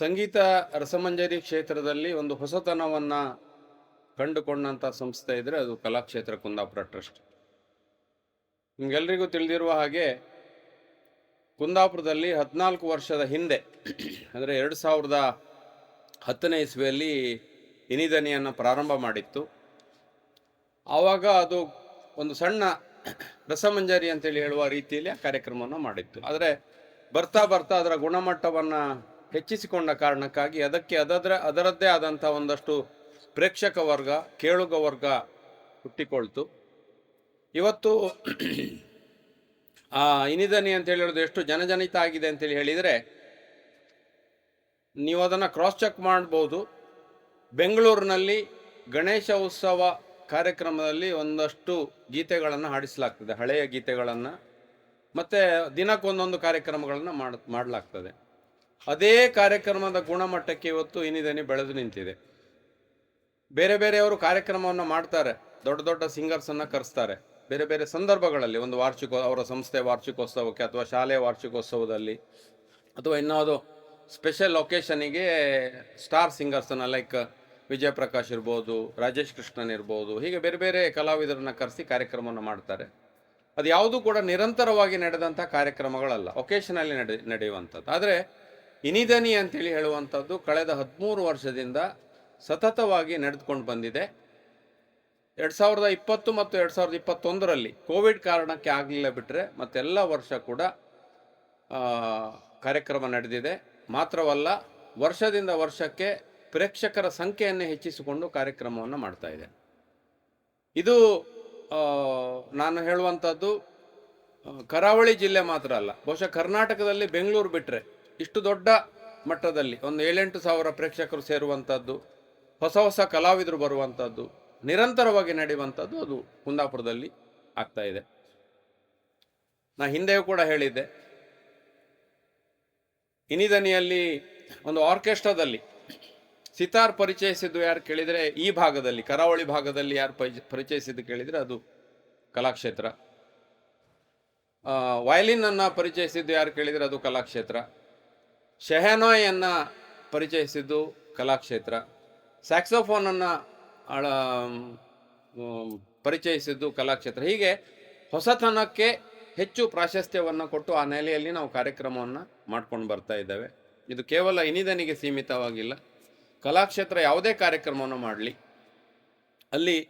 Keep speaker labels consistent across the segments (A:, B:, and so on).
A: ಸಂಗೀತ ರಸಮಂಜರಿ ಕ್ಷೇತ್ರದಲ್ಲಿ ಒಂದು ಹೊಸತನವನ್ನು ಕಂಡುಕೊಂಡಂಥ ಸಂಸ್ಥೆ ಇದ್ದರೆ ಅದು ಕಲಾಕ್ಷೇತ್ರ ಕುಂದಾಪುರ ಟ್ರಸ್ಟ್. ನಿಮ್ಗೆಲ್ರಿಗೂ ತಿಳಿದಿರುವ ಹಾಗೆ ಕುಂದಾಪುರದಲ್ಲಿ ಹದಿನಾಲ್ಕು ವರ್ಷದ ಹಿಂದೆ, ಅಂದರೆ ಎರಡು ಸಾವಿರದ ಹತ್ತನೇ ಇಸ್ವಿಯಲ್ಲಿ ಇನಿದನಿಯನ್ನು ಪ್ರಾರಂಭ ಮಾಡಿತ್ತು. ಆವಾಗ ಅದು ಒಂದು ಸಣ್ಣ ರಸಮಂಜರಿ ಅಂತೇಳಿ ಹೇಳುವ ರೀತಿಯಲ್ಲಿ ಆ ಕಾರ್ಯಕ್ರಮವನ್ನು ಮಾಡಿತ್ತು. ಆದರೆ ಬರ್ತಾ ಬರ್ತಾ ಅದರ ಗುಣಮಟ್ಟವನ್ನು ಹೆಚ್ಚಿಸಿಕೊಂಡ ಕಾರಣಕ್ಕಾಗಿ ಅದಕ್ಕೆ ಅದರ ಅದರದ್ದೇ ಆದಂಥ ಒಂದಷ್ಟು ಪ್ರೇಕ್ಷಕ ವರ್ಗ, ಕೇಳುಗ ವರ್ಗ ಹುಟ್ಟಿಕೊಳ್ತು. ಇವತ್ತು ಆ ಇನಿದನಿ ಅಂತ ಹೇಳೋದು ಎಷ್ಟು ಜನಜನಿತ ಆಗಿದೆ ಅಂತೇಳಿ ಹೇಳಿದರೆ, ನೀವು ಅದನ್ನು ಕ್ರಾಸ್ ಚೆಕ್ ಮಾಡ್ಬೋದು. ಬೆಂಗಳೂರಿನಲ್ಲಿ ಗಣೇಶ ಉತ್ಸವ ಕಾರ್ಯಕ್ರಮದಲ್ಲಿ ಒಂದಷ್ಟು ಗೀತೆಗಳನ್ನು ಹಾಡಿಸಲಾಗ್ತದೆ, ಹಳೆಯ ಗೀತೆಗಳನ್ನು. ಮತ್ತು ದಿನಕ್ಕೊಂದೊಂದು ಕಾರ್ಯಕ್ರಮಗಳನ್ನು ಮಾಡ, ಮಾಡಲಾಗ್ತದೆ. ಅದೇ ಕಾರ್ಯಕ್ರಮದ ಗುಣಮಟ್ಟಕ್ಕೆ ಇವತ್ತು ಇನಿದನಿ ಬೆಳೆದು ನಿಂತಿದೆ. ಬೇರೆ ಬೇರೆಯವರು ಕಾರ್ಯಕ್ರಮವನ್ನು ಮಾಡ್ತಾರೆ. ದೊಡ್ಡ ದೊಡ್ಡ ಸಿಂಗರ್ಸನ್ನು ಕರೆಸ್ತಾರೆ. ಬೇರೆ ಬೇರೆ ಸಂದರ್ಭಗಳಲ್ಲಿ ಒಂದು ವಾರ್ಷಿಕ, ಅವರ ಸಂಸ್ಥೆ ವಾರ್ಷಿಕೋತ್ಸವಕ್ಕೆ ಅಥವಾ ಶಾಲೆಯ ವಾರ್ಷಿಕೋತ್ಸವದಲ್ಲಿ ಅಥವಾ ಇನ್ನಾವುದೋ ಸ್ಪೆಷಲ್ ಒಕೇಶನಿಗೆ ಸ್ಟಾರ್ ಸಿಂಗರ್ಸನ್ನು ಲೈಕ್ ವಿಜಯ ಪ್ರಕಾಶ್ ಇರ್ಬೋದು, ರಾಜೇಶ್ ಕೃಷ್ಣನ್ ಇರ್ಬೋದು, ಹೀಗೆ ಬೇರೆ ಬೇರೆ ಕಲಾವಿದರನ್ನ ಕರೆಸಿ ಕಾರ್ಯಕ್ರಮವನ್ನು ಮಾಡ್ತಾರೆ. ಅದು ಯಾವುದೂ ಕೂಡ ನಿರಂತರವಾಗಿ ನಡೆದಂಥ ಕಾರ್ಯಕ್ರಮಗಳಲ್ಲ. ಒಕೇಶನಲ್ಲಿ ನಡೆ, ನಡೆಯುವಂಥದ್ದು. ಆದರೆ ಇನಿದನಿ ಅಂತೇಳಿ ಹೇಳುವಂಥದ್ದು ಕಳೆದ ಹದಿಮೂರು ವರ್ಷದಿಂದ ಸತತವಾಗಿ ನಡೆದುಕೊಂಡು ಬಂದಿದೆ. ಎರಡು ಸಾವಿರದ ಇಪ್ಪತ್ತು ಮತ್ತು ಎರಡು ಸಾವಿರದ ಇಪ್ಪತ್ತೊಂದರಲ್ಲಿ ಕೋವಿಡ್ ಕಾರಣಕ್ಕೆ ಆಗಲಿಲ್ಲ ಬಿಟ್ಟರೆ ಮತ್ತೆಲ್ಲ ವರ್ಷ ಕೂಡ ಕಾರ್ಯಕ್ರಮ ನಡೆದಿದೆ. ಮಾತ್ರವಲ್ಲ, ವರ್ಷದಿಂದ ವರ್ಷಕ್ಕೆ ಪ್ರೇಕ್ಷಕರ ಸಂಖ್ಯೆಯನ್ನು ಹೆಚ್ಚಿಸಿಕೊಂಡು ಕಾರ್ಯಕ್ರಮವನ್ನು ಮಾಡ್ತಾ ಇದೆ. ಇದು ನಾನು ಹೇಳುವಂಥದ್ದು ಕರಾವಳಿ ಜಿಲ್ಲೆ ಮಾತ್ರ ಅಲ್ಲ, ಬಹುಶಃ ಕರ್ನಾಟಕದಲ್ಲಿ ಬೆಂಗಳೂರು ಬಿಟ್ಟರೆ ಇಷ್ಟು ದೊಡ್ಡ ಮಟ್ಟದಲ್ಲಿ, ಒಂದು ಏಳೆಂಟು ಸಾವಿರ ಪ್ರೇಕ್ಷಕರು ಸೇರುವಂಥದ್ದು, ಹೊಸ ಹೊಸ ಕಲಾವಿದರು ಬರುವಂಥದ್ದು, ನಿರಂತರವಾಗಿ ನಡೆಯುವಂಥದ್ದು ಅದು ಕುಂದಾಪುರದಲ್ಲಿ ಆಗ್ತಾ ಇದೆ. ನಾ ಹಿಂದೆಯೂ ಕೂಡ ಹೇಳಿದ್ದೆ. ಇನಿದನಿಯಲ್ಲಿ ಒಂದು ಆರ್ಕೆಸ್ಟ್ರಾದಲ್ಲಿ ಸಿತಾರ್ ಪರಿಚಯಿಸಿದ್ದು ಯಾರು ಕೇಳಿದರೆ, ಈ ಭಾಗದಲ್ಲಿ, ಕರಾವಳಿ ಭಾಗದಲ್ಲಿ ಯಾರು ಪರಿಚ ಪರಿಚಯಿಸಿದ್ದು ಕೇಳಿದರೆ ಅದು ಕಲಾಕ್ಷೇತ್ರ. ವಯಲಿನ್ ಅನ್ನು ಪರಿಚಯಿಸಿದ್ದು ಯಾರು ಕೇಳಿದರೆ ಅದು ಕಲಾಕ್ಷೇತ್ರ. ಶೆಹನಾಯನ್ನ ಪರಿಚಯಿಸಿದ್ದು ಕಲಾಕ್ಷೇತ್ರ. ಸ್ಯಾಕ್ಸೋಫೋನನ್ನು ಅಳ ಪರಿಚಯಿಸಿದ್ದು ಕಲಾಕ್ಷೇತ್ರ. ಹೀಗೆ ಹೊಸತನಕ್ಕೆ ಹೆಚ್ಚು ಪ್ರಾಶಸ್ತ್ಯವನ್ನು ಕೊಟ್ಟು ಆ ನೆಲೆಯಲ್ಲಿ ನಾವು ಕಾರ್ಯಕ್ರಮವನ್ನು ಮಾಡ್ಕೊಂಡು ಬರ್ತಾ ಇದ್ದೇವೆ. ಇದು ಕೇವಲ ಇನಿದನಿಗೆ ಸೀಮಿತವಾಗಿಲ್ಲ. ಕಲಾಕ್ಷೇತ್ರ ಯಾವುದೇ ಕಾರ್ಯಕ್ರಮವನ್ನು ಮಾಡಲಿ. ಅಲ್ಲಿ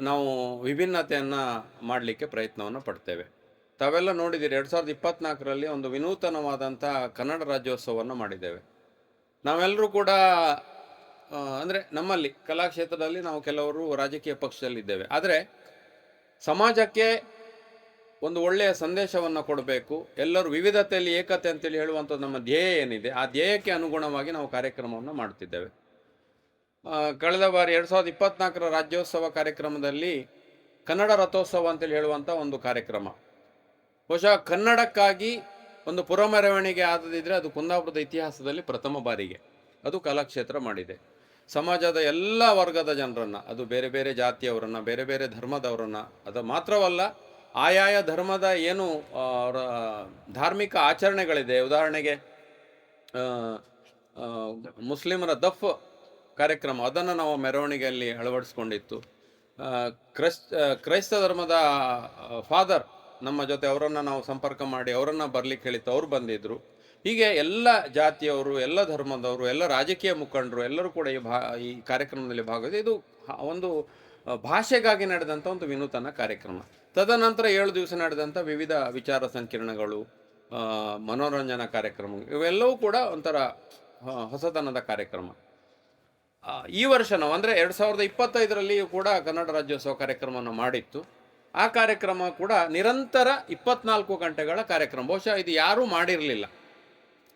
A: ನಾವು ವಿಭಿನ್ನತೆಯನ್ನು ಮಾಡಲಿಕ್ಕೆ ಪ್ರಯತ್ನವನ್ನು ಪಡ್ತೇವೆ. ತಾವೆಲ್ಲ ನೋಡಿದ್ದೀರಿ, ಎರಡು ಸಾವಿರದ ಇಪ್ಪತ್ನಾಲ್ಕರಲ್ಲಿ ಒಂದು ವಿನೂತನವಾದಂಥ ಕನ್ನಡ ರಾಜ್ಯೋತ್ಸವವನ್ನು ಮಾಡಿದ್ದೇವೆ. ನಾವೆಲ್ಲರೂ ಕೂಡ ಅಂದರೆ ನಮ್ಮಲ್ಲಿ, ಕಲಾಕ್ಷೇತ್ರದಲ್ಲಿ ನಾವು ಕೆಲವರು ರಾಜಕೀಯ ಪಕ್ಷದಲ್ಲಿದ್ದೇವೆ. ಆದರೆ, ಸಮಾಜಕ್ಕೆ ಒಂದು ಒಳ್ಳೆಯ ಸಂದೇಶವನ್ನು ಕೊಡಬೇಕು, ಎಲ್ಲರೂ ವಿವಿಧತೆಯಲ್ಲಿ ಏಕತೆ ಅಂತೇಳಿ ಹೇಳುವಂಥ ನಮ್ಮ ಧ್ಯೇಯ ಏನಿದೆ, ಆ ಧ್ಯೇಯಕ್ಕೆ ಅನುಗುಣವಾಗಿ ನಾವು ಕಾರ್ಯಕ್ರಮವನ್ನು ಮಾಡ್ತಿದ್ದೇವೆ ಕಳೆದ ಬಾರಿ ಎರಡು ಸಾವಿರದ ಇಪ್ಪತ್ನಾಲ್ಕರ ರಾಜ್ಯೋತ್ಸವ ಕಾರ್ಯಕ್ರಮದಲ್ಲಿ ಕನ್ನಡ ರಥೋತ್ಸವ ಅಂತೇಳಿ ಹೇಳುವಂಥ ಒಂದು ಕಾರ್ಯಕ್ರಮ. ಬಹುಶಃ ಕನ್ನಡಕ್ಕಾಗಿ ಒಂದು ಪುರಮೆರವಣಿಗೆ ಆದದಿದ್ರೆ ಅದು ಕುಂದಾಪುರದ ಇತಿಹಾಸದಲ್ಲಿ ಪ್ರಥಮ ಬಾರಿಗೆ. ಅದು ಕಲಾಕ್ಷೇತ್ರ ಮಾಡಿದೆ. ಸಮಾಜದ ಎಲ್ಲ ವರ್ಗದ ಜನರನ್ನು, ಅದು ಬೇರೆ ಬೇರೆ ಜಾತಿಯವರನ್ನು, ಬೇರೆ ಬೇರೆ ಧರ್ಮದವರನ್ನು, ಅದು ಮಾತ್ರವಲ್ಲ, ಆಯಾಯ ಧರ್ಮದ ಏನು ಧಾರ್ಮಿಕ ಆಚರಣೆಗಳಿದೆ. ಉದಾಹರಣೆಗೆ ಮುಸ್ಲಿಮರ ದಫ್ ಕಾರ್ಯಕ್ರಮ, ಅದನ್ನು ನಾವು ಮೆರವಣಿಗೆಯಲ್ಲಿ ಅಳವಡಿಸ್ಕೊಂಡಿತ್ತು. ಕ್ರೈಸ್ ಕ್ರೈಸ್ತ ಧರ್ಮದ ಫಾದರ್ ನಮ್ಮ ಜೊತೆ ಅವರನ್ನು ನಾವು ಸಂಪರ್ಕ ಮಾಡಿ ಅವರನ್ನು ಬರ್ಲಿಕ್ಕೆ ಹೇಳಿತ್ತು. ಅವ್ರು ಬಂದಿದ್ದರು ಹೀಗೆ ಎಲ್ಲ ಜಾತಿಯವರು, ಎಲ್ಲ ಧರ್ಮದವರು, ಎಲ್ಲ ರಾಜಕೀಯ ಮುಖಂಡರು ಎಲ್ಲರೂ ಕೂಡ ಈ ಭಾ, ಈ ಕಾರ್ಯಕ್ರಮದಲ್ಲಿ ಭಾಗವಹಿಸಿ ಇದು ಒಂದು ಭಾಷೆಗಾಗಿ ನಡೆದಂಥ ಒಂದು ವಿನೂತನ ಕಾರ್ಯಕ್ರಮ. ತದನಂತರ ಏಳು ದಿವಸ ನಡೆದಂಥ ವಿವಿಧ ವಿಚಾರ ಸಂಕಿರಣಗಳು ಮನೋರಂಜನಾ ಕಾರ್ಯಕ್ರಮ, ಇವೆಲ್ಲವೂ ಕೂಡ ಒಂಥರ ಹೊಸತನದ ಕಾರ್ಯಕ್ರಮ. ಈ ವರ್ಷ ನಾವು ಅಂದರೆ ಎರಡು ಸಾವಿರದ ಇಪ್ಪತ್ತೈದರಲ್ಲಿಯೂ ಕೂಡ ಕನ್ನಡ ರಾಜ್ಯೋತ್ಸವ ಕಾರ್ಯಕ್ರಮವನ್ನು ಮಾಡಿತ್ತು. ಆ ಕಾರ್ಯಕ್ರಮ ಕೂಡ ನಿರಂತರ ಇಪ್ಪತ್ನಾಲ್ಕು ಗಂಟೆಗಳ ಕಾರ್ಯಕ್ರಮ. ಬಹುಶಃ ಇದು ಯಾರೂ ಮಾಡಿರಲಿಲ್ಲ.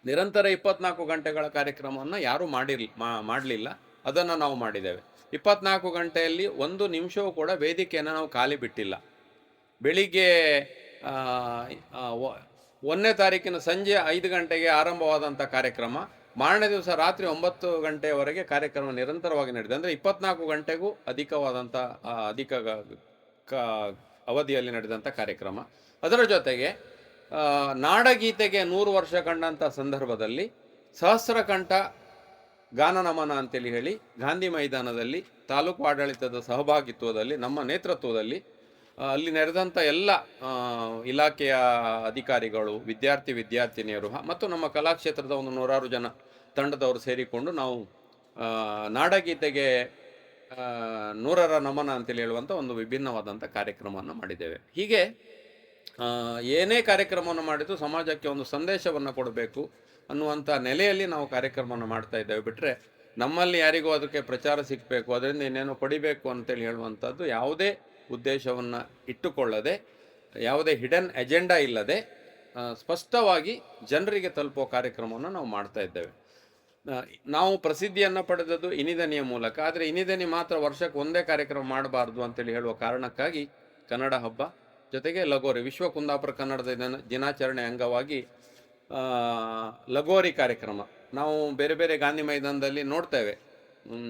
A: ನಿರಂತರ ಇಪ್ಪತ್ನಾಲ್ಕು ಗಂಟೆಗಳ ಕಾರ್ಯಕ್ರಮವನ್ನು ಯಾರೂ ಮಾಡಿರ್ಲಿ ಮಾಡಲಿಲ್ಲ. ಅದನ್ನು ನಾವು ಮಾಡಿದ್ದೇವೆ. ಇಪ್ಪತ್ನಾಲ್ಕು ಗಂಟೆಯಲ್ಲಿ ಒಂದು ನಿಮಿಷವೂ ಕೂಡ ವೇದಿಕೆಯನ್ನು ನಾವು ಖಾಲಿ ಬಿಟ್ಟಿಲ್ಲ. ಬೆಳಿಗ್ಗೆ ಒಂದನೇ ತಾರೀಕಿನ ಸಂಜೆ ಐದು ಗಂಟೆಗೆ ಆರಂಭವಾದಂಥ ಕಾರ್ಯಕ್ರಮ. ಮಾರನೇ ದಿವಸ ರಾತ್ರಿ ಒಂಬತ್ತು ಗಂಟೆಯವರೆಗೆ ಕಾರ್ಯಕ್ರಮ ನಿರಂತರವಾಗಿ ನಡೆದಿದೆ ಅಂದರೆ ಇಪ್ಪತ್ನಾಲ್ಕು ಗಂಟೆಗೂ ಅಧಿಕವಾದಂಥ ಅಧಿಕ ಅವಧಿಯಲ್ಲಿ ನಡೆದಂಥ ಕಾರ್ಯಕ್ರಮ. ಅದರ ಜೊತೆಗೆ ನಾಡಗೀತೆಗೆ ನೂರು ವರ್ಷ ಕಂಡಂಥ ಸಂದರ್ಭದಲ್ಲಿ ಸಹಸ್ರಕಂಠ ಗಾನ ನಮನ ಅಂತೇಳಿ ಹೇಳಿ ಗಾಂಧಿ ಮೈದಾನದಲ್ಲಿ ತಾಲೂಕು ಆಡಳಿತದ ಸಹಭಾಗಿತ್ವದಲ್ಲಿ ನಮ್ಮ ನೇತೃತ್ವದಲ್ಲಿ ಅಲ್ಲಿ ನೆರೆದಂಥ ಎಲ್ಲ ಇಲಾಖೆಯ ಅಧಿಕಾರಿಗಳು, ವಿದ್ಯಾರ್ಥಿ ವಿದ್ಯಾರ್ಥಿನಿಯರು ಮತ್ತು ನಮ್ಮ ಕಲಾಕ್ಷೇತ್ರದ ಒಂದು ನೂರಾರು ಜನ ತಂಡದವರು ಸೇರಿಕೊಂಡು ನಾವು ನಾಡಗೀತೆಗೆ ನೂರರ ನಮನ ಅಂತೇಳಿ ಹೇಳುವಂಥ ಒಂದು ವಿಭಿನ್ನವಾದಂಥ ಕಾರ್ಯಕ್ರಮವನ್ನು ಮಾಡಿದ್ದೇವೆ. ಹೀಗೆ ಏನೇ ಕಾರ್ಯಕ್ರಮವನ್ನು ಮಾಡಿದ್ದು ಸಮಾಜಕ್ಕೆ ಒಂದು ಸಂದೇಶವನ್ನು ಕೊಡಬೇಕು ಅನ್ನುವಂಥ ನೆಲೆಯಲ್ಲಿ ನಾವು ಕಾರ್ಯಕ್ರಮವನ್ನು ಮಾಡ್ತಾ ಇದ್ದೇವೆ. ಬಿಟ್ಟರೆ ನಮ್ಮಲ್ಲಿ ಯಾರಿಗೂ ಅದಕ್ಕೆ ಪ್ರಚಾರ ಸಿಗಬೇಕು, ಅದರಿಂದ ಇನ್ನೇನೋ ಪಡಿಬೇಕು ಅಂತೇಳಿ ಹೇಳುವಂಥದ್ದು ಯಾವುದೇ ಉದ್ದೇಶವನ್ನು ಇಟ್ಟುಕೊಳ್ಳದೆ, ಯಾವುದೇ ಹಿಡನ್ ಎಜೆಂಡಾ ಇಲ್ಲದೆ ಸ್ಪಷ್ಟವಾಗಿ ಜನರಿಗೆ ತಲುಪೋ ಕಾರ್ಯಕ್ರಮವನ್ನು ನಾವು ಮಾಡ್ತಾ ಇದ್ದೇವೆ. ನಾವು ಪ್ರಸಿದ್ಧಿಯನ್ನು ಪಡೆದದ್ದು ಇನಿದನಿಯ ಮೂಲಕ. ಆದರೆ ಇನಿದನಿ ಮಾತ್ರ ವರ್ಷಕ್ಕೆ ಒಂದೇ ಕಾರ್ಯಕ್ರಮ ಮಾಡಬಾರ್ದು ಅಂತೇಳಿ ಹೇಳುವ ಕಾರಣಕ್ಕಾಗಿ ಕನ್ನಡ ಹಬ್ಬ, ಜೊತೆಗೆ ಲಗೋರಿ, ವಿಶ್ವ ಕುಂದಾಪುರ ಕನ್ನಡದ ದಿನ, ದಿನಾಚರಣೆ ಅಂಗವಾಗಿ ಲಗೋರಿ ಕಾರ್ಯಕ್ರಮ. ನಾವು ಬೇರೆ ಬೇರೆ ಗಾಂಧಿ ಮೈದಾನದಲ್ಲಿ ನೋಡ್ತೇವೆ.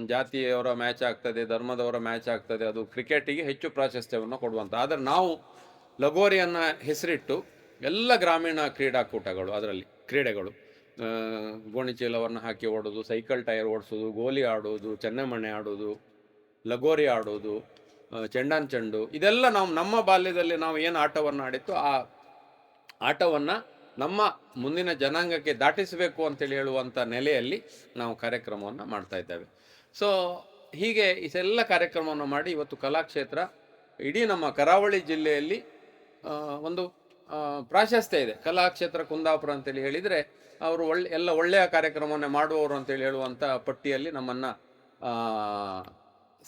A: ಜಾತಿಯವರ ಮ್ಯಾಚ್ ಆಗ್ತದೆ, ಧರ್ಮದವರ ಮ್ಯಾಚ್ ಆಗ್ತದೆ, ಅದು ಕ್ರಿಕೆಟಿಗೆ ಹೆಚ್ಚು ಪ್ರಾಶಸ್ತ್ಯವನ್ನು ಕೊಡುವಂಥ ಆದರೆ ನಾವು ಲಗೋರಿಯನ್ನು ಹೆಸರಿಟ್ಟು ಎಲ್ಲ ಗ್ರಾಮೀಣ ಕ್ರೀಡಾಕೂಟಗಳು, ಅದರಲ್ಲಿ ಕ್ರೀಡೆಗಳು ಗೋಣಿಚೀಲವನ್ನು ಹಾಕಿ ಓಡೋದು, ಸೈಕಲ್ ಟೈರ್ ಓಡಿಸೋದು, ಗೋಲಿ ಆಡೋದು, ಚೆನ್ನಮಣೆ ಆಡೋದು, ಲಗೋರಿ ಆಡೋದು ಚೆಂಡಾನ್ ಚೆಂಡು, ಇದೆಲ್ಲ ನಾವು ನಮ್ಮ ಬಾಲ್ಯದಲ್ಲಿ ನಾವು ಏನು ಆಟವನ್ನು ಆಡಿತ್ತು ಆ ಆಟವನ್ನು ನಮ್ಮ ಮುಂದಿನ ಜನಾಂಗಕ್ಕೆ ದಾಟಿಸಬೇಕು ಅಂತೇಳಿ ಹೇಳುವಂಥ ನೆಲೆಯಲ್ಲಿ ನಾವು ಕಾರ್ಯಕ್ರಮವನ್ನು ಮಾಡ್ತಾ ಇದ್ದೇವೆ. ಸೊ ಹೀಗೆ ಇದೆಲ್ಲ ಕಾರ್ಯಕ್ರಮವನ್ನು ಮಾಡಿ ಇವತ್ತು ಕಲಾಕ್ಷೇತ್ರ ಇಡೀ ನಮ್ಮ ಕರಾವಳಿ ಜಿಲ್ಲೆಯಲ್ಲಿ ಒಂದು ಪ್ರಾಶಸ್ತ್ಯ ಇದೆ. ಕಲಾಕ್ಷೇತ್ರ ಕುಂದಾಪುರ ಅಂತೇಳಿ ಹೇಳಿದರೆ ಅವರು ಒಳ್ಳೆ, ಎಲ್ಲ ಒಳ್ಳೆಯ ಕಾರ್ಯಕ್ರಮವನ್ನು ಮಾಡುವವರು ಅಂತೇಳಿ ಹೇಳುವಂಥ ಪಟ್ಟಿಯಲ್ಲಿ ನಮ್ಮನ್ನು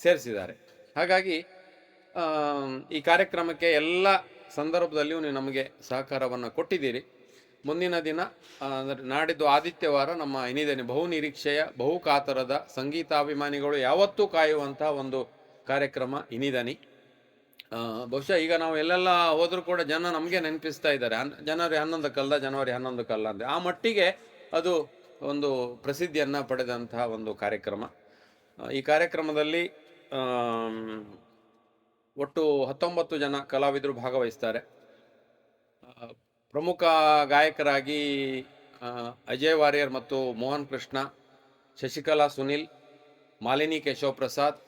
A: ಸೇರಿಸಿದ್ದಾರೆ. ಹಾಗಾಗಿ ಈ ಕಾರ್ಯಕ್ರಮಕ್ಕೆ ಎಲ್ಲ ಸಂದರ್ಭದಲ್ಲಿಯೂ ನೀವು ನಮಗೆ ಸಹಕಾರವನ್ನು ಕೊಟ್ಟಿದ್ದೀರಿ. ಮುಂದಿನ ದಿನ ಅಂದರೆ ನಾಡಿದ್ದು ಆದಿತ್ಯವಾರ ನಮ್ಮ ಇನಿದನಿ ಬಹು ನಿರೀಕ್ಷೆಯ, ಬಹು ಕಾತರದ ಸಂಗೀತಾಭಿಮಾನಿಗಳು ಯಾವತ್ತೂ ಕಾಯುವಂತಹ ಒಂದು ಕಾರ್ಯಕ್ರಮ ಇನಿದನಿ ಬಹುಶಃ ಈಗ ನಾವು ಎಲ್ಲೆಲ್ಲ ಹೋದರೂ ಕೂಡ ಜನ ನಮಗೆ ನೆನಪಿಸ್ತಾ ಇದ್ದಾರೆ. ಜನವರಿ ಹನ್ನೊಂದಕ್ಕಲ್ಲ ಜನವರಿ ಹನ್ನೊಂದಕ್ಕಲ್ಲ ಅಂತ ಆ ಮಟ್ಟಿಗೆ ಅದು ಒಂದು ಪ್ರಸಿದ್ಧಿಯನ್ನು ಪಡೆದಂತಹ ಒಂದು ಕಾರ್ಯಕ್ರಮ. ಈ ಕಾರ್ಯಕ್ರಮದಲ್ಲಿ ಒಟ್ಟು ಹತ್ತೊಂಬತ್ತು ಜನ ಕಲಾವಿದರು ಭಾಗವಹಿಸ್ತಾರೆ. ಪ್ರಮುಖ ಗಾಯಕರಾಗಿ ಅಜಯ್ ವಾರಿಯರ್ ಮತ್ತು ಮೋಹನ್ ಕೃಷ್ಣ, ಶಶಿಕಲಾ ಸುನಿಲ್, ಮಾಲಿನಿ ಕೇಶವ್ ಪ್ರಸಾದ್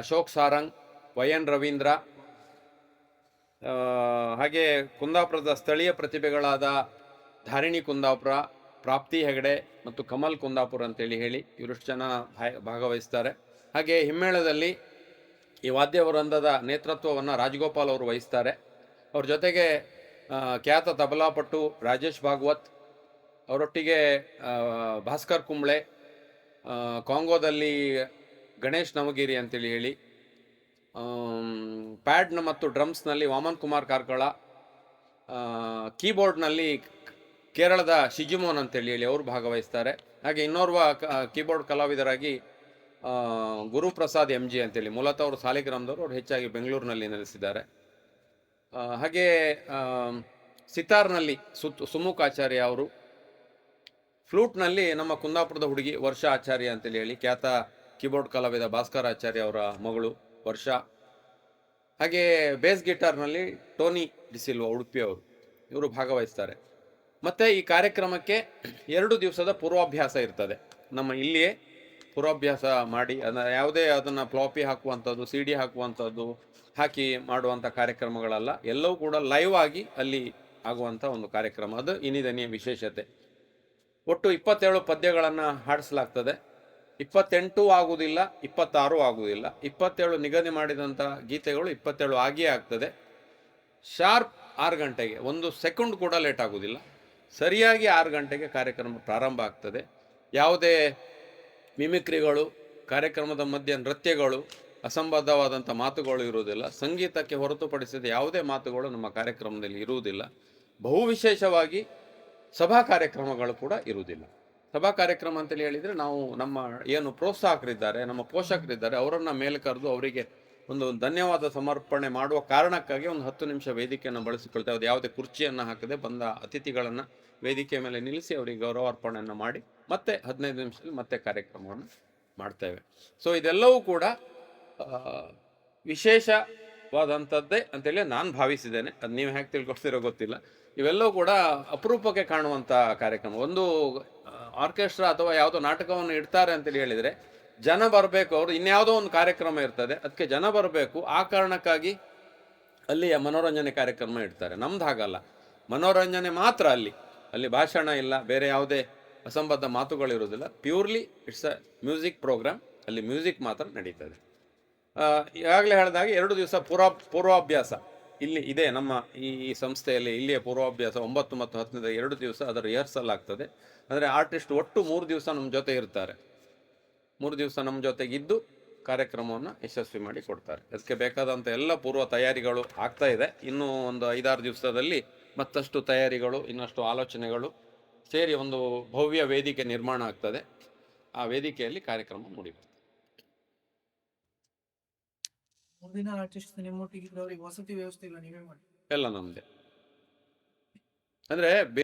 A: ಅಶೋಕ್ ಸಾರಂಗ್ ವೈ ಎನ್ ರವೀಂದ್ರ ಹಾಗೆ ಕುಂದಾಪುರದ ಸ್ಥಳೀಯ ಪ್ರತಿಭೆಗಳಾದ ಧಾರಿಣಿ ಕುಂದಾಪುರ, ಪ್ರಾಪ್ತಿ ಹೆಗಡೆ ಮತ್ತು ಕಮಲ್ ಕುಂದಾಪುರ ಅಂತೇಳಿ ಹೇಳಿ ಇವರಷ್ಟು ಜನ ಭಾಗವಹಿಸ್ತಾರೆ. ಹಾಗೆ ಹಿಮ್ಮೇಳದಲ್ಲಿ ಈ ವಾದ್ಯ ವೃಂದದ ನೇತೃತ್ವವನ್ನು ರಾಜಗೋಪಾಲ್ ಅವರು ವಹಿಸ್ತಾರೆ. ಅವ್ರ ಜೊತೆಗೆ ಖ್ಯಾತ ತಬಲಾಪಟ್ಟು ರಾಜೇಶ್ ಭಾಗವತ್, ಅವರೊಟ್ಟಿಗೆ ಭಾಸ್ಕರ್ ಕುಂಬ್ಳೆ ಕಾಂಗೋದಲ್ಲಿ ಗಣೇಶ್ ನವಗಿರಿ ಅಂತೇಳಿ ಹೇಳಿ ಪ್ಯಾಡ್ನ ಮತ್ತು ಡ್ರಮ್ಸ್ನಲ್ಲಿ ವಾಮನ್ ಕುಮಾರ್ ಕಾರ್ಕಳ ಕೀಬೋರ್ಡ್ನಲ್ಲಿ ಕೇರಳದ ಶಿಜುಮೋನ್ ಅಂತೇಳಿ ಹೇಳಿ ಅವರು ಭಾಗವಹಿಸ್ತಾರೆ. ಹಾಗೆ ಇನ್ನೋರ್ವ ಕೀಬೋರ್ಡ್ ಕಲಾವಿದರಾಗಿ ಗುರುಪ್ರಸಾದ್ ಎಂ ಜಿ ಅಂತೇಳಿ ಮೂಲತಃ ಅವರು ಸಾಲಿಗ್ರಾಮದವರು ಅವರು ಹೆಚ್ಚಾಗಿ ಬೆಂಗಳೂರಿನಲ್ಲಿ ನೆಲೆಸಿದ್ದಾರೆ. ಹಾಗೆ ಸಿತಾರ್ನಲ್ಲಿ ಸುತ್ ಸುಮುಖ್ ಆಚಾರ್ಯ ಅವರು, ಫ್ಲೂಟ್ನಲ್ಲಿ ನಮ್ಮ ಕುಂದಾಪುರದ ಹುಡುಗಿ ವರ್ಷ ಆಚಾರ್ಯ ಅಂತೇಳಿ ಹೇಳಿ, ಖ್ಯಾತ ಕೀಬೋರ್ಡ್ ಕಲಾವಿದ ಭಾಸ್ಕರ್ ಆಚಾರ್ಯ ಅವರ ಮಗಳು ವರ್ಷ. ಹಾಗೆ ಬೇಸ್ ಗಿಟಾರ್ನಲ್ಲಿ ಟೋನಿ ಡಿಸಿಲ್ವ ಉಡುಪಿಯವರು ಇವರು ಭಾಗವಹಿಸ್ತಾರೆ. ಮತ್ತು ಈ ಕಾರ್ಯಕ್ರಮಕ್ಕೆ ಎರಡು ದಿವಸದ ಪೂರ್ವಾಭ್ಯಾಸ ಇರ್ತದೆ. ನಮ್ಮ ಇಲ್ಲಿಯೇ ಪೂರ್ವಾಭ್ಯಾಸ ಮಾಡಿ ಅದನ್ನ ಯಾವುದೇ ಅದನ್ನು ಫ್ಲಾಪಿ ಹಾಕುವಂಥದ್ದು ಸಿ ಡಿ ಹಾಕುವಂಥದ್ದು, ಹಾಕಿ ಮಾಡುವಂಥ ಕಾರ್ಯಕ್ರಮಗಳಲ್ಲ, ಎಲ್ಲವೂ ಕೂಡ ಲೈವ್ ಆಗಿ ಅಲ್ಲಿ ಆಗುವಂಥ ಒಂದು ಕಾರ್ಯಕ್ರಮ. ಅದು ಇನಿದನಿಯ ವಿಶೇಷತೆ. ಒಟ್ಟು ಇಪ್ಪತ್ತೇಳು ಪದ್ಯಗಳನ್ನು ಹಾಡಿಸಲಾಗ್ತದೆ. ಇಪ್ಪತ್ತೆಂಟು ಆಗುವುದಿಲ್ಲ, ಇಪ್ಪತ್ತಾರು ಆಗುವುದಿಲ್ಲ. ಇಪ್ಪತ್ತೇಳು ನಿಗದಿ ಮಾಡಿದಂಥ ಗೀತೆಗಳು ಇಪ್ಪತ್ತೇಳು ಆಗಿಯೇ ಆಗ್ತದೆ. ಶಾರ್ಪ್ ಆರು ಗಂಟೆಗೆ, ಒಂದು ಸೆಕೆಂಡ್ ಕೂಡ ಲೇಟ್ ಆಗುವುದಿಲ್ಲ. ಸರಿಯಾಗಿ ಆರು ಗಂಟೆಗೆ ಕಾರ್ಯಕ್ರಮ ಪ್ರಾರಂಭ ಆಗ್ತದೆ. ಯಾವುದೇ ಮಿಮಿಕ್ರಿಗಳು, ಕಾರ್ಯಕ್ರಮದ ಮಧ್ಯೆ ನೃತ್ಯಗಳು, ಅಸಂಬದ್ಧವಾದಂಥ ಮಾತುಗಳು ಇರುವುದಿಲ್ಲ. ಸಂಗೀತಕ್ಕೆ ಹೊರತುಪಡಿಸಿದ ಯಾವುದೇ ಮಾತುಗಳು ನಮ್ಮ ಕಾರ್ಯಕ್ರಮದಲ್ಲಿ ಇರುವುದಿಲ್ಲ. ಬಹು ವಿಶೇಷವಾಗಿ ಸಭಾ ಕಾರ್ಯಕ್ರಮಗಳು ಕೂಡ ಇರುವುದಿಲ್ಲ. ಸಭಾ ಕಾರ್ಯಕ್ರಮ ಅಂತೇಳಿ ಹೇಳಿದರೆ ನಾವು ನಮ್ಮ ಏನು ಪ್ರೋತ್ಸಾಹಕರಿದ್ದಾರೆ, ನಮ್ಮ ಪೋಷಕರಿದ್ದಾರೆ, ಅವರನ್ನು ಮೇಲೆ ಕರೆದು ಅವರಿಗೆ ಒಂದು ಧನ್ಯವಾದ ಸಮರ್ಪಣೆ ಮಾಡುವ ಕಾರಣಕ್ಕಾಗಿ ಒಂದು ಹತ್ತು ನಿಮಿಷ ವೇದಿಕೆಯನ್ನು ಬಳಸಿಕೊಳ್ತೇವೆ ಅದು ಯಾವುದೇ ಕುರ್ಚಿಯನ್ನು ಹಾಕದೆ ಬಂದ ಅತಿಥಿಗಳನ್ನು ವೇದಿಕೆ ಮೇಲೆ ನಿಲ್ಲಿಸಿ ಅವರಿಗೆ ಗೌರವಾರ್ಪಣೆಯನ್ನು ಮಾಡಿ ಮತ್ತೆ ಹದಿನೈದು ನಿಮಿಷದಲ್ಲಿ ಮತ್ತೆ ಕಾರ್ಯಕ್ರಮವನ್ನು ಮಾಡ್ತೇವೆ. ಸೊ ಇದೆಲ್ಲವೂ ಕೂಡ ವಿಶೇಷವಾದಂಥದ್ದೇ ಅಂತೇಳಿ ನಾನು ಭಾವಿಸಿದ್ದೇನೆ. ಅದು ನೀವು ಹೇಗೆ ತಿಳ್ಕೊಡ್ತಿರೋ ಗೊತ್ತಿಲ್ಲ. ಇವೆಲ್ಲವೂ ಕೂಡ ಅಪರೂಪಕ್ಕೆ ಕಾಣುವಂಥ ಕಾರ್ಯಕ್ರಮ. ಒಂದು ಆರ್ಕೆಸ್ಟ್ರಾ ಅಥವಾ ಯಾವುದೋ ನಾಟಕವನ್ನು ಇಡ್ತಾರೆ ಅಂತೇಳಿ ಹೇಳಿದರೆ, ಜನ ಬರಬೇಕು, ಅವರು ಇನ್ಯಾವುದೋ ಒಂದು ಕಾರ್ಯಕ್ರಮ ಇರ್ತದೆ, ಅದಕ್ಕೆ ಜನ ಬರಬೇಕು, ಆ ಕಾರಣಕ್ಕಾಗಿ ಅಲ್ಲಿಯ ಮನೋರಂಜನೆ ಕಾರ್ಯಕ್ರಮ ಇಡ್ತಾರೆ. ನಮ್ದು ಹಾಗಲ್ಲ. ಮನೋರಂಜನೆ ಮಾತ್ರ ಅಲ್ಲಿ. ಅಲ್ಲಿ ಭಾಷಣ ಇಲ್ಲ, ಬೇರೆ ಯಾವುದೇ ಅಸಂಬದ್ಧ ಮಾತುಗಳಿರುವುದಿಲ್ಲ. Purely it's a music program ಅಲ್ಲಿ ಮ್ಯೂಸಿಕ್ ಮಾತ್ರ ನಡೀತದೆ. ಈಗಾಗಲೇ ಹೇಳಿದಾಗೆ ಎರಡು ದಿವಸ ಪೂರ್ವ, ಪೂರ್ವಾಭ್ಯಾಸ. ಇಲ್ಲಿ ಇದೆ ನಮ್ಮ ಈ ಸಂಸ್ಥೆಯಲ್ಲಿ ಇಲ್ಲಿಯ ಪೂರ್ವಾಭ್ಯಾಸ ಒಂಬತ್ತು ಮತ್ತು ಹತ್ತನೇ ಎರಡು ದಿವಸ ಅದರ ರಿಹರ್ಸಲ್ ಆಗ್ತದೆ. ಅಂದರೆ ಆರ್ಟಿಸ್ಟ್ ಒಟ್ಟು ಮೂರು ದಿವಸ ನಮ್ಮ ಜೊತೆ ಇರ್ತಾರೆ. ಮೂರು ದಿವಸ ನಮ್ಮ ಜೊತೆಗಿದ್ದು ಕಾರ್ಯಕ್ರಮವನ್ನು ಯಶಸ್ವಿ ಮಾಡಿ ಕೊಡ್ತಾರೆ. ಅದಕ್ಕೆ ಬೇಕಾದಂಥ ಎಲ್ಲ ಪೂರ್ವ ತಯಾರಿಗಳು ಆಗ್ತಾ ಇದೆ. ಇನ್ನೂ ಒಂದು ಐದಾರು ದಿವಸದಲ್ಲಿ ಮತ್ತಷ್ಟು ತಯಾರಿಗಳು, ಇನ್ನಷ್ಟು ಆಲೋಚನೆಗಳು ಸೇರಿ ಒಂದು ಭವ್ಯ ವೇದಿಕೆ ನಿರ್ಮಾಣ ಆಗ್ತದೆ. ಆ ವೇದಿಕೆಯಲ್ಲಿ ಕಾರ್ಯಕ್ರಮ ಮುಡಿಬರ್ತದೆ
B: ಮುಂದಿನ ಆರ್ಟಿಸ್ಟ್ ನಿಮ್ಮೊಟ್ಟಿಗೆ ಇದ್ದವರಿಗೆ ವಸತಿ ವ್ಯವಸ್ಥೆ ಇಲ್ಲ ನೀವೇ ಮಾಡಿ.
A: ಎಲ್ಲ ನಮ್ದೆ. ಅಂದರೆ